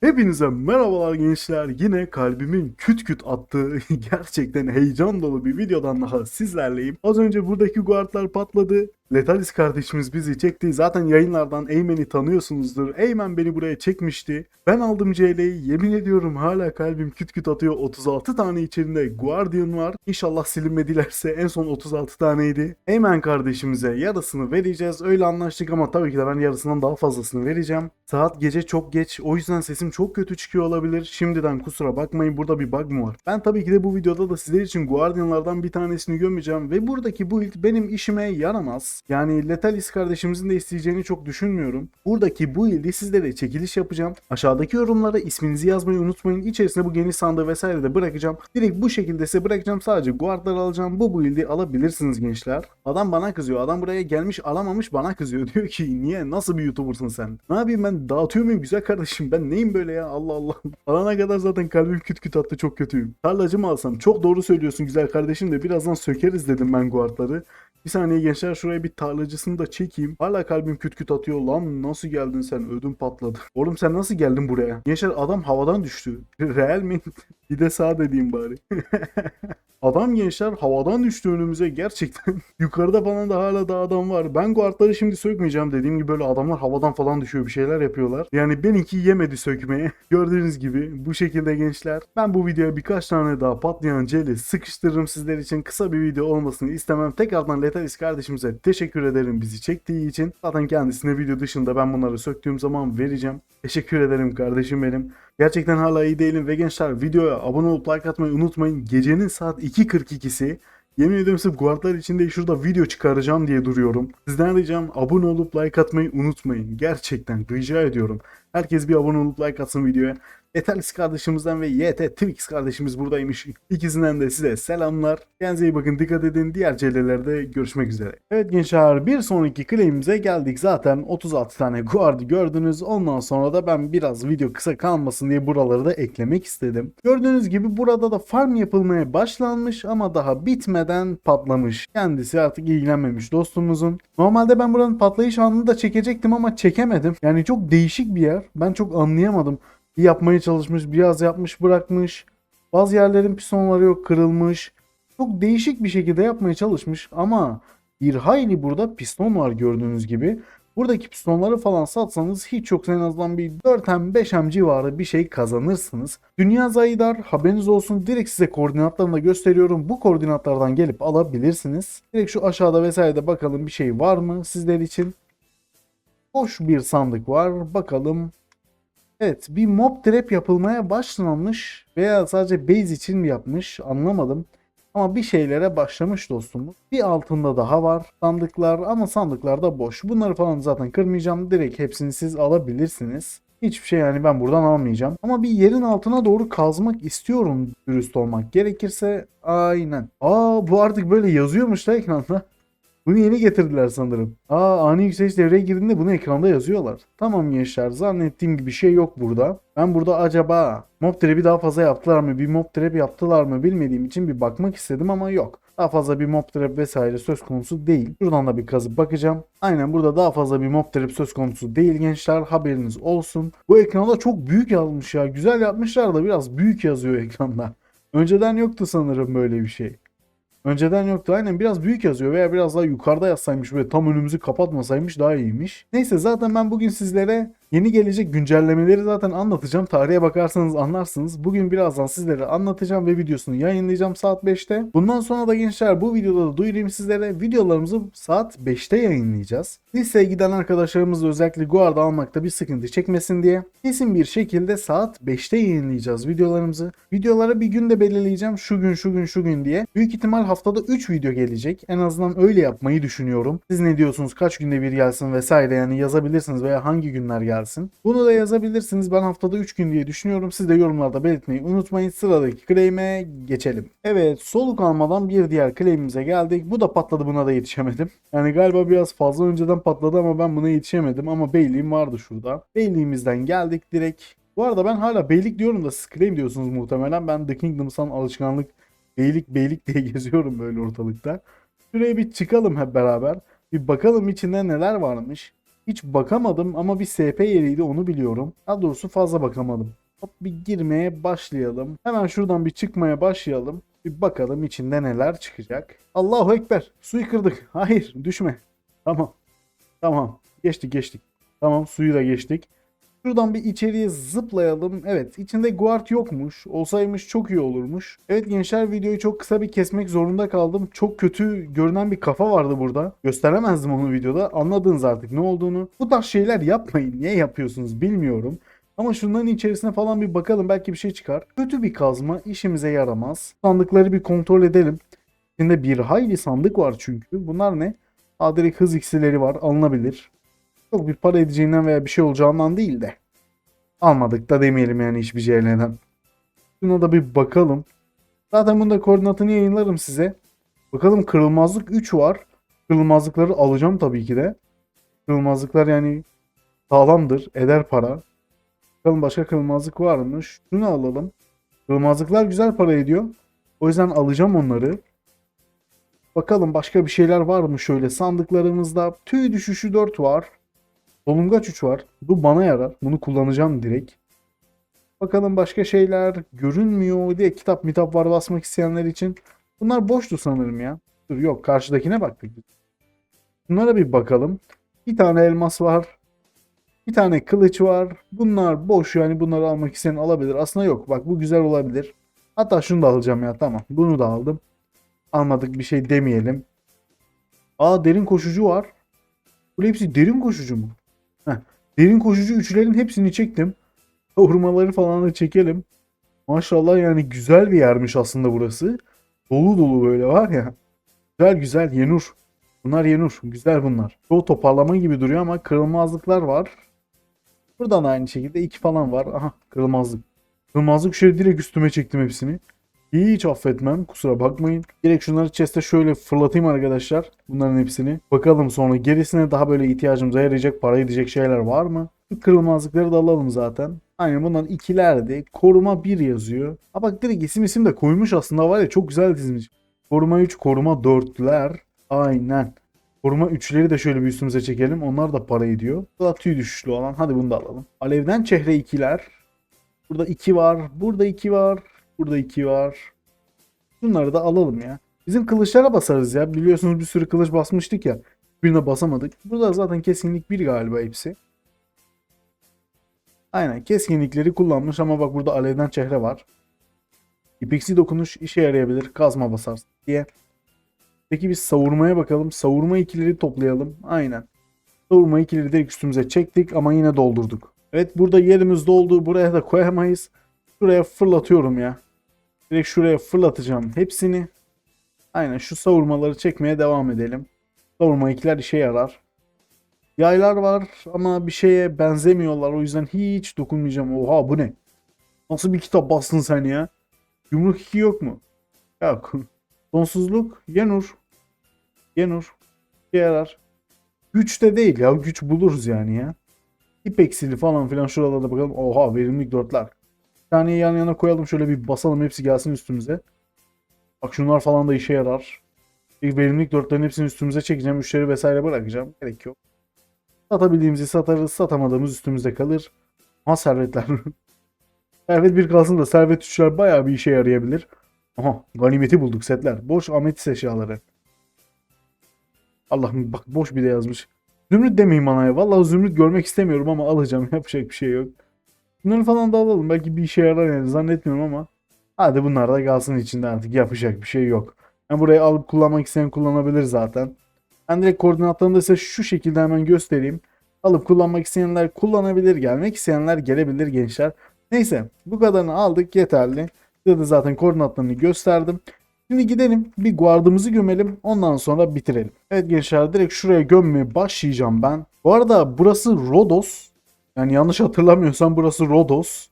Hepinize merhabalar gençler. Yine kalbimin küt küt attığı gerçekten heyecan dolu bir videodan daha sizlerleyim. Az önce buradaki guardlar patladı. Letalis kardeşimiz bizi çekti. Zaten yayınlardan Eymen'i tanıyorsunuzdur. Eymen beni buraya çekmişti. Ben aldım CL'yi. Yemin ediyorum hala kalbim küt küt atıyor. 36 tane içinde Guardian var. İnşallah silinmedilerse en son 36 taneydi. Eymen kardeşimize yarısını vereceğiz. Öyle anlaştık ama tabii ki de ben yarısından daha fazlasını vereceğim. Saat gece çok geç. O yüzden sesim çok kötü çıkıyor olabilir. Şimdiden kusura bakmayın burada bir bug mı var? Ben tabii ki de bu videoda da sizler için Guardianlardan bir tanesini gömeceğim ve buradaki build benim işime yaramaz. Yani Letalis kardeşimizin de isteyeceğini çok düşünmüyorum. Buradaki bu build'i sizlere çekiliş yapacağım. Aşağıdaki yorumlara isminizi yazmayı unutmayın. İçerisine bu geniş sandığı vesaire de bırakacağım. Direkt bu şekilde size bırakacağım. Sadece guardlar alacağım. Bu build'i alabilirsiniz gençler. Adam bana kızıyor. Adam buraya gelmiş alamamış bana kızıyor. Diyor ki niye? Nasıl bir YouTuber'sın sen? Ne yapayım ben dağıtıyor muyum güzel kardeşim? Ben neyim böyle ya? Allah Allah. Alana kadar zaten kalbim küt küt attı. Çok kötüyüm. Tarlacı alsam? Çok doğru söylüyorsun güzel kardeşim de birazdan sökeriz dedim ben guardları. Bir saniye gençler şuraya bir tarlacısını da çekeyim. Hala kalbim küt küt atıyor. Lan nasıl geldin sen? Ödüm patladı. Oğlum sen nasıl geldin buraya? Gençler adam havadan düştü. Real mi? bir de sağ dediğim bari. Adam gençler havadan düştü önümüze gerçekten. Yukarıda falan da hala da adam var. Ben guardları şimdi sökmeyeceğim dediğim gibi böyle adamlar havadan falan düşüyor bir şeyler yapıyorlar. Yani benimki yemedi sökmeye. Gördüğünüz gibi bu şekilde gençler. Ben bu videoya birkaç tane daha patlayan celi sıkıştırırım sizler için. Kısa bir video olmasını istemem. Tekrardan Letalis kardeşimize teşekkür ederim bizi çektiği için. Zaten kendisine video dışında ben bunları söktüğüm zaman vereceğim. Teşekkür ederim kardeşim benim. Gerçekten hala iyi değilim ve gençler videoya abone olup like atmayı unutmayın. Gecenin saat 2.42'si. Yemin ediyorum sırf guardlar için değil şurada video çıkaracağım diye duruyorum. Sizden ricam abone olup like atmayı unutmayın. Gerçekten rica ediyorum. Herkes bir abone olup like atsın videoya. Etalis kardeşimizden ve YT Twix kardeşimiz buradaymış. İkisinden de size selamlar. Kendinize iyi bakın dikkat edin. Diğer CL'lerde görüşmek üzere. Evet gençler bir sonraki claim'imize geldik. Zaten 36 tane guard gördünüz. Ondan sonra da ben biraz video kısa kalmasın diye buraları da eklemek istedim. Gördüğünüz gibi burada da farm yapılmaya başlanmış ama daha bitmeden patlamış. Kendisi artık ilgilenmemiş dostumuzun. Normalde ben buranın patlayış anını da çekecektim ama çekemedim. Yani çok değişik bir yer. Ben çok anlayamadım. Yapmaya çalışmış, biraz yapmış bırakmış. Bazı yerlerin pistonları yok kırılmış. Çok değişik bir şekilde yapmaya çalışmış ama bir hayli burada piston var gördüğünüz gibi. Buradaki pistonları falan satsanız hiç yoksa en azından bir 4M 5M civarı bir şey kazanırsınız. Dünya Zayidar haberiniz olsun direkt size koordinatlarını da gösteriyorum. Bu koordinatlardan gelip alabilirsiniz. Direkt şu aşağıda vesairede bakalım bir şey var mı sizler için. Boş bir sandık var. Bakalım Evet bir mob trap yapılmaya başlanmış veya sadece base için mi yapmış anlamadım. Ama bir şeylere başlamış dostumuz. Bir altında daha var sandıklar ama sandıklar da boş. Bunları falan zaten kırmayacağım. Direkt hepsini siz alabilirsiniz. Hiçbir şey yani ben buradan almayacağım. Ama bir yerin altına doğru kazmak istiyorum dürüst olmak gerekirse. Aynen. Aa bu artık böyle yazıyormuş da ekranda. Bunu yeni getirdiler sanırım. Aa ani yükseliş devreye girdiğinde bunu ekranda yazıyorlar. Tamam gençler zannettiğim gibi şey yok burada. Ben burada acaba mob trap'i daha fazla yaptılar mı? Bir mob trap yaptılar mı bilmediğim için bir bakmak istedim ama yok. Daha fazla bir mob trap vesaire söz konusu değil. Şuradan da bir kazıp bakacağım. Aynen burada daha fazla bir mob trap söz konusu değil gençler. Haberiniz olsun. Bu ekranda çok büyük yazmış ya. Güzel yapmışlar da biraz büyük yazıyor ekranda. Önceden yoktu sanırım böyle bir şey. Önceden yoktu. Aynen biraz büyük yazıyor veya biraz daha yukarıda yazsaymış ve tam önümüzü kapatmasaymış daha iyiymiş. Neyse zaten ben bugün sizlere yeni gelecek güncellemeleri zaten anlatacağım. Tarihe bakarsanız anlarsınız. Bugün birazdan sizlere anlatacağım ve videosunu yayınlayacağım saat 5'te. Bundan sonra da gençler bu videoda da duyurayım sizlere. Videolarımızı saat 5'te yayınlayacağız. Liseye giden arkadaşlarımız da özellikle Guard almakta bir sıkıntı çekmesin diye kesin bir şekilde saat 5'te yayınlayacağız videolarımızı. Videolara bir gün de belirleyeceğim. Şu gün şu gün şu gün diye. Büyük ihtimal haftada 3 video gelecek. En azından öyle yapmayı düşünüyorum. Siz ne diyorsunuz? Kaç günde bir gelsin vesaire yani yazabilirsiniz veya hangi günler gelsin. Bunu da yazabilirsiniz. Ben haftada 3 gün diye düşünüyorum. Siz de yorumlarda belirtmeyi unutmayın. Sıradaki claim'e geçelim. Evet soluk almadan bir diğer claim'imize geldik. Bu da patladı buna da yetişemedim. Yani galiba biraz fazla önceden patladı ama ben buna yetişemedim. Ama beyliğim vardı şurada. Beyliğimizden geldik direkt. Bu arada ben hala beylik diyorum da claim diyorsunuz muhtemelen. Ben The Kingdom'san alışkanlık beylik beylik diye geziyorum böyle ortalıkta. Şuraya bir çıkalım hep beraber. Bir bakalım içinde neler varmış. Hiç bakamadım ama bir SP yeriydi onu biliyorum. Daha doğrusu fazla bakamadım. Hop bir girmeye başlayalım. Hemen şuradan bir çıkmaya başlayalım. Bir bakalım içinde neler çıkacak. Allahu Ekber. Suyu kırdık. Hayır düşme. Tamam. Tamam. Geçtik geçtik. Tamam suyu da geçtik. Şuradan bir içeriye zıplayalım. Evet içinde guard yokmuş. Olsaymış çok iyi olurmuş. Evet gençler videoyu çok kısa bir kesmek zorunda kaldım. Çok kötü görünen bir kafa vardı burada. Gösteremezdim onu videoda. Anladınız artık ne olduğunu. Bu tarz şeyler yapmayın. Niye yapıyorsunuz bilmiyorum. Ama şunların içerisine falan bir bakalım belki bir şey çıkar. Kötü bir kazma işimize yaramaz. Sandıkları bir kontrol edelim. İçinde bir hayli sandık var çünkü. Bunlar ne? Aa direkt hız iksirleri var alınabilir. Çok bir para edeceğinden veya bir şey olacağından değil de. Almadık da demeyelim yani hiçbir şeylerden. Şuna da bir bakalım. Zaten bunda koordinatını yayınlarım size. Bakalım kırılmazlık 3 var. Kırılmazlıkları alacağım tabii ki de. Kırılmazlıklar yani sağlamdır. Eder para. Bakalım başka kırılmazlık var mı? Şunu alalım. Kırılmazlıklar güzel para ediyor. O yüzden alacağım onları. Bakalım başka bir şeyler var mı şöyle sandıklarımızda. Tüy düşüşü 4 var. Solungaç 3 var. Bu bana yarar. Bunu kullanacağım direkt. Bakalım başka şeyler görünmüyor diye kitap mitap var basmak isteyenler için. Bunlar boştu sanırım ya. Dur yok karşıdakine baktık. Bunlara bir bakalım. Bir tane elmas var. Bir tane kılıç var. Bunlar boş yani bunları almak isteyen alabilir. Aslında yok. Bak bu güzel olabilir. Hatta şunu da alacağım ya tamam. Bunu da aldım. Almadık bir şey demeyelim. Aa derin koşucu var. Bu hepsi derin koşucu mu? Derin koşucu üçlerin hepsini çektim. Hurmaları falan da çekelim. Maşallah yani güzel bir yermiş aslında burası. Dolu dolu böyle var ya. Güzel güzel Yenur. Bunlar Yenur. Güzel bunlar. Çoğu toparlama gibi duruyor ama kırılmazlıklar var. Buradan da aynı şekilde iki falan var. Aha kırılmazlık. Kırılmazlık şöyle direkt üstüme çektim hepsini. Hiç affetmem kusura bakmayın. Direkt şunları chest'e şöyle fırlatayım arkadaşlar. Bunların hepsini. Bakalım sonra gerisine daha böyle ihtiyacımıza yarayacak para edecek şeyler var mı? Kırılmazlıkları da alalım zaten. Aynen bundan ikilerdi. Koruma 1 yazıyor. Ha bak direkt isim isim de koymuş aslında var ya çok güzel dizmiş. Koruma 3, koruma 4'ler. Aynen. Koruma 3'leri de şöyle bir üstümüze çekelim. Onlar da para ediyor. Bu da tüy düşüşlü olan. Hadi bunu da alalım. Alevden çehre 2'ler. Burada 2 var. Burada 2 var. Burada 2 var. Bunları da alalım ya. Bizim kılıçlara basarız ya. Biliyorsunuz bir sürü kılıç basmıştık ya. Birine basamadık. Burada zaten keskinlik 1 galiba hepsi. Aynen keskinlikleri kullanmış ama bak burada alevden çehre var. İpeksi dokunuş işe yarayabilir. Kazma basarsın diye. Peki biz savurmaya bakalım. Savurma ikileri toplayalım. Aynen. Savurma ikileri direkt üstümüze çektik ama yine doldurduk. Evet burada yerimiz doldu. Buraya da koyamayız. Şuraya fırlatıyorum ya. Direkt şuraya fırlatacağım hepsini. Aynen şu savurmaları çekmeye devam edelim. Savurma ikiler işe yarar. Yaylar var ama bir şeye benzemiyorlar. O yüzden hiç dokunmayacağım. Oha bu ne? Nasıl bir kitap bastın sen ya? Yumruk 2 yok mu? Yok. Sonsuzluk. Yenur. Yenur. İşe yarar. Güç de değil ya. Güç buluruz yani ya. İpeksili falan filan şuralarda bakalım. Oha verimlilik dörtler. Bir tane yan yana koyalım şöyle bir basalım hepsi gelsin üstümüze. Bak şunlar falan da işe yarar. İlk verimlilik dörtlerin hepsini üstümüze çekeceğim. Üçleri vesaire bırakacağım. Gerek yok. Satabildiğimizi satarız. Satamadığımız üstümüzde kalır. Ha servetler. servet bir kalsın da servet üçler bayağı bir işe yarayabilir. Aha ganimeti bulduk setler. Boş ametis eşyaları. Allah'ım bak boş bir de yazmış. Zümrüt demeyin bana ya. Vallahi zümrüt görmek istemiyorum ama alacağım. Yapacak bir şey yok. Bunları falan da alalım. Belki bir işe yarar yani zannetmiyorum ama. Hadi bunlar da kalsın içinde artık. Yapacak bir şey yok. Yani burayı alıp kullanmak isteyen kullanabilir zaten. Ben direkt koordinatlarını da size şu şekilde hemen göstereyim. Alıp kullanmak isteyenler kullanabilir. Gelmek isteyenler gelebilir gençler. Neyse bu kadarını aldık yeterli. Size de zaten koordinatlarını gösterdim. Şimdi gidelim bir guardımızı gömelim ondan sonra bitirelim. Evet gençler direkt şuraya gömmeye başlayacağım ben. Bu arada burası Rodos. Yani yanlış hatırlamıyorsam burası Rodos.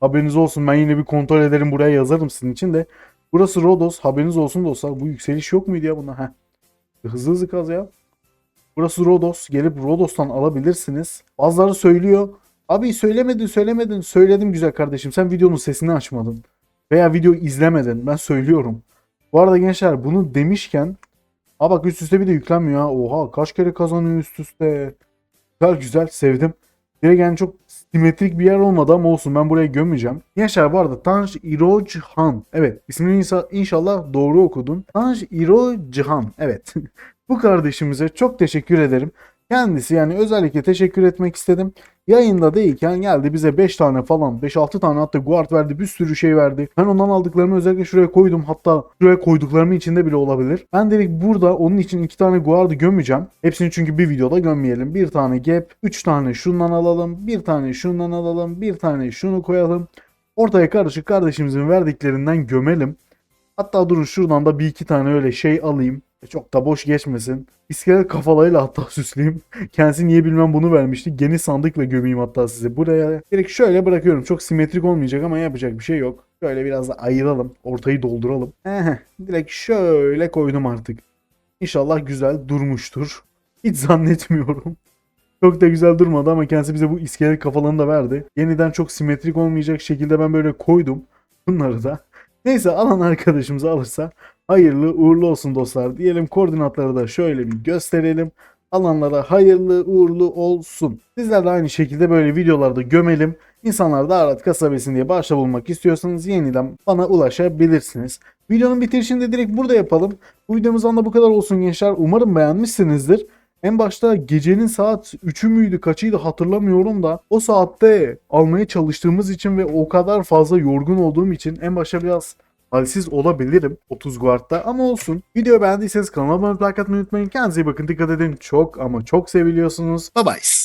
Haberiniz olsun ben yine bir kontrol ederim buraya yazarım sizin için de. Burası Rodos haberiniz olsun dostlar. Bu yükseliş yok muydu ya buna? Heh. Hızlı hızlı kaz ya. Burası Rodos. Gelip Rodos'tan alabilirsiniz. Bazıları söylüyor. Abi söylemedin söylemedin. Söyledim güzel kardeşim. Sen videonun sesini açmadın. Veya video izlemedin. Ben söylüyorum. Bu arada gençler bunu demişken Aa bak üst üste bir de yüklenmiyor ha. Oha kaç kere kazanıyor üst üste. Güzel güzel sevdim. Direkt yani çok simetrik bir yer olmadı ama olsun ben buraya gömeceğim. Gençler bu arada Tanj İro Cihan. Evet ismini inşallah doğru okudun. Tanj İro Cihan. Evet. bu kardeşimize çok teşekkür ederim. Kendisi yani özellikle teşekkür etmek istedim. Yayında değilken geldi bize 5 tane falan 5-6 tane hatta guard verdi bir sürü şey verdi. Ben ondan aldıklarımı özellikle şuraya koydum hatta şuraya koyduklarımın içinde bile olabilir. Ben dedik burada onun için 2 tane guard'ı gömeceğim. Hepsini çünkü bir videoda gömmeyelim. Bir tane gap, 3 tane şundan alalım, bir tane şundan alalım, bir tane şunu koyalım. Ortaya karışık kardeşimizin verdiklerinden gömelim. Hatta durun şuradan da bir iki tane öyle şey alayım. Çok da boş geçmesin. İskelet kafalarıyla hatta süsleyeyim. Kendisi niye bilmem bunu vermişti. Geniş sandıkla gömeyim hatta size. Buraya direkt şöyle bırakıyorum. Çok simetrik olmayacak ama yapacak bir şey yok. Şöyle biraz da ayıralım. Ortayı dolduralım. Ehe, direkt şöyle koydum artık. İnşallah güzel durmuştur. Hiç zannetmiyorum. Çok da güzel durmadı ama kendisi bize bu iskelet kafalarını da verdi. Yeniden çok simetrik olmayacak şekilde ben böyle koydum. Bunları da. Neyse alan arkadaşımız alırsa hayırlı uğurlu olsun dostlar. Diyelim koordinatları da şöyle bir gösterelim. Alanlara hayırlı uğurlu olsun. Sizler de aynı şekilde böyle videolarda gömelim. İnsanlar daha rahat kasabilsin diye başta bulmak istiyorsanız yeniden bana ulaşabilirsiniz. Videonun bitirişini de direkt burada yapalım. Bu videomuzdan da bu kadar olsun gençler. Umarım beğenmişsinizdir. En başta gecenin saat 3'ü müydü kaçıydı hatırlamıyorum da o saatte almaya çalıştığımız için ve o kadar fazla yorgun olduğum için en başta biraz halsiz olabilirim 30 guardda ama olsun. Videoyu beğendiyseniz kanalıma abone olmayı unutmayın. Kendinize iyi bakın dikkat edin. Çok ama çok seviliyorsunuz. Bye bye.